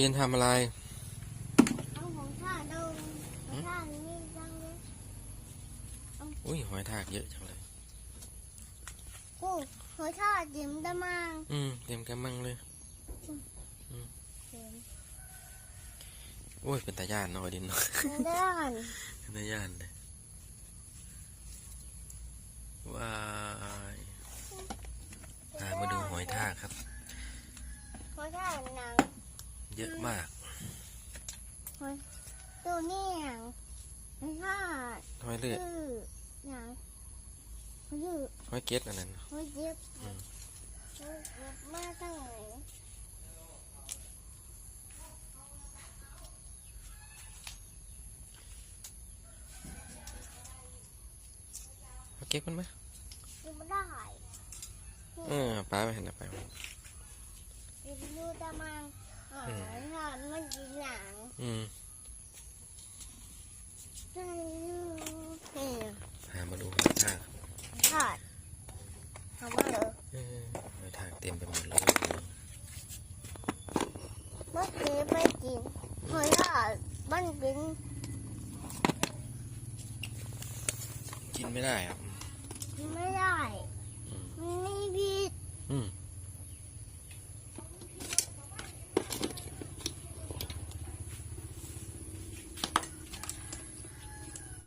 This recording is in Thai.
ตีนทำอะไรเอาของข้าดูของข้านี่จังเลยอุ้ยหอยทากเยอะจังเลยโอ้ของข้าจิ้มได้มั้งอืมเต็มกระมังเลยจิ้มโอ้ยเป็นตาย่านเนาะดินเนาะได้เป็นตาย่านเลยว้ายพามาดูหอยทากครับของข้าหนัง เยอะมากตัวนี้หนังของข้าหอยเลือดชื่อหนังชื่อหอยเก็ดอันนั้นหอยเย็บอืมหอยเย็บมาตั้งไหนหอยเก็ดมันไหมจิ้มไม่ได้เออปลาไปเห็นนะไปจิ้มดูได้มั้งอ่าถ้า มันกินหนังอืมใช่เออพามาดูหอยทากค่ะทำมาเลยเออหอยทากเต็มไปหมดเลยเมื่อกี้ไปกินเฮ้ยอะมันกิน กินไม่ได้ครับ